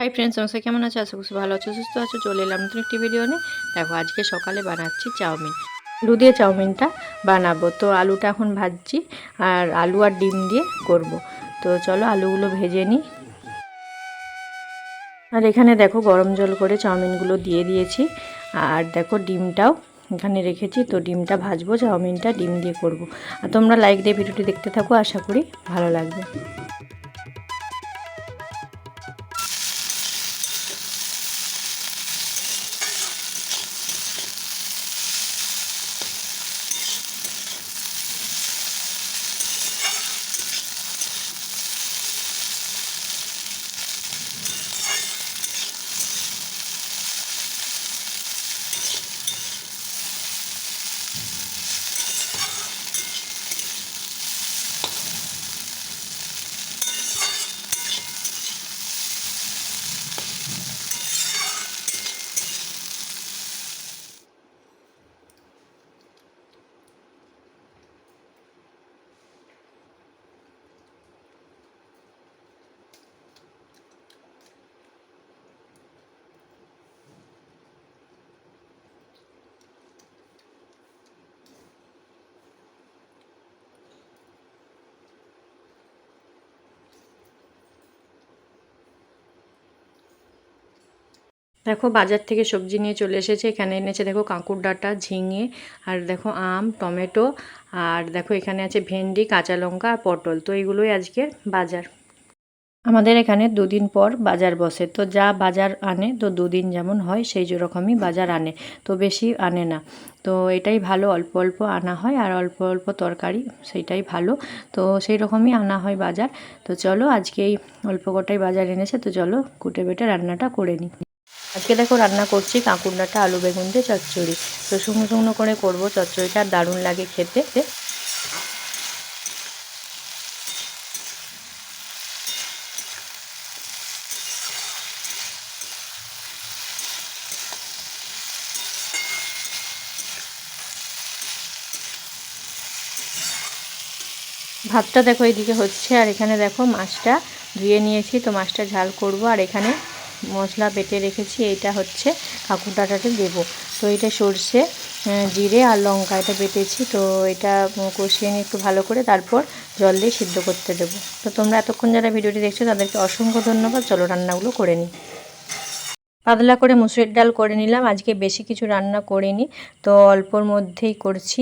Hi friends নমস্কার কেমন আছো? আশা করছি ভালো আছো, সুস্থ আছো, চলে এলাম নতুন একটি ভিডিও নিয়ে। দেখো, আজকে সকালে বানাচ্ছি চাউমিন। আলু দিয়ে চাউমিনটা বানাবো। তো আলুটা এখন ভাজছি, আর আলু আর ডিম দিয়ে করব। তো চলো আলুগুলো ভেজে নিই। আর এখানে দেখো, গরম জল করে চাউমিনগুলো দিয়ে দিয়েছি। আর দেখো, ডিমটাও এখানে রেখেছি। তো ডিমটা ভাজবো, চাউমিনটা ডিম দিয়ে করব। আর তোমরা লাইক দিয়ে ভিডিওটি দেখতে থাকো, আশা করি ভালো লাগবে। দেখো বাজার থেকে সবজি নিয়ে চলে এসেছে, এখানে এনেছে দেখো কাঁকুর ডাঁটা, ঝিঙে, আর দেখো আম, টমেটো, আর দেখো এখানে আছে ভেন্ডি, কাঁচা লঙ্কা, আর পটল। তো এইগুলোই আজকের বাজার। আমাদের এখানে দুদিন পর বাজার বসে। তো যা বাজার আনে, তো দুদিন যেমন হয়, সেই রকমই বাজার আনে। তো বেশি আনে না। তো এটাই ভালো, অল্প অল্প আনা হয়, আর অল্প অল্প তরকারি, সেইটাই ভালো। তো সেই রকমই আনা হয় বাজার। তো চলো আজকে এই অল্প কটাই বাজার এনেছে, তো চলো কুটে বেটে রান্নাটা করে নিই। আজকে দেখো রান্না করছি কাঁকুড়াটা আলু বেগুন দিয়ে চচ্চড়ি। তো শুকনো শুকনো করে করব, চচ্চড়িটা আর দারুণ লাগে খেতে। ভাতটা দেখো এইদিকে হচ্ছে, আর এখানে দেখো মাছটা ধুয়ে নিয়েছি, তো মাছটা ঝাল করব, আর এখানে মশলা বেটে রেখেছি, এইটা হচ্ছে কাকুর ডাঁটাটা দেবো। তো এটা সর্ষে জিরে আর লঙ্কা এটা বেটেছি, তো এটা কষিয়ে নিয়ে একটু ভালো করে তারপর জল দিয়ে সিদ্ধ করতে দেবো। তো তোমরা এতক্ষণ যারা ভিডিওটি দেখছ, তাদেরকে অসংখ্য ধন্যবাদ। চলো রান্নাগুলো করে নিই। পাতলা করে মুসুরির ডাল করে নিলাম, আজকে বেশি কিছু রান্না করিনি, তো অল্পর মধ্যেই করছি।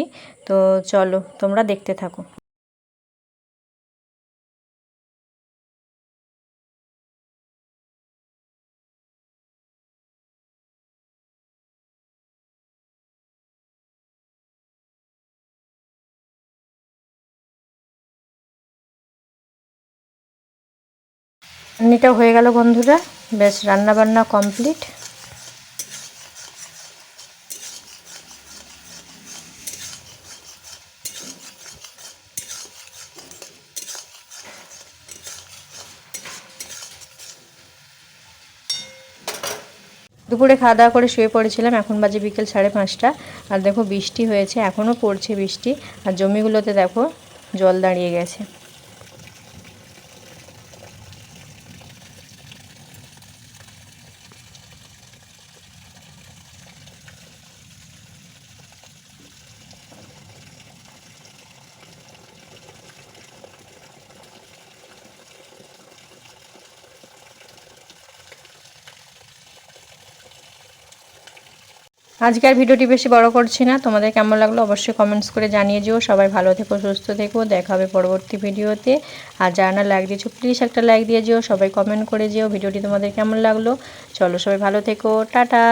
তো চলো, তোমরা দেখতে থাকো। চাটনিটা হয়ে গেল বন্ধুরা। বেশ রান্না বান্না কমপ্লিট দুপুরে খাওয়া দাওয়া করে শুয়ে পড়েছিলাম, এখন বাজে বিকেল সাড়ে পাঁচটা। আর দেখো, বৃষ্টি হয়েছে এখনও পড়ছে বৃষ্টি। আর জমিগুলোতে দেখো, জল দাঁড়িয়ে গেছে। আজকের ভিডিওটি বেশি বড় করছি না। তোমাদের কেমন লাগল অবশ্যই কমেন্টস করে জানিয়ে যেও সবাই ভালো থেকো, সুস্থ থেকো। দেখা হবে পরবর্তী ভিডিওতে। আর যারা না লাইক দিয়েছ প্লিজ একটা লাইক দিয়ে যেও সবাই কমেন্ট করে যেও। ভিডিওটি তোমাদের কেমন লাগল? চলো সবাই ভালো থেকো। টাটা!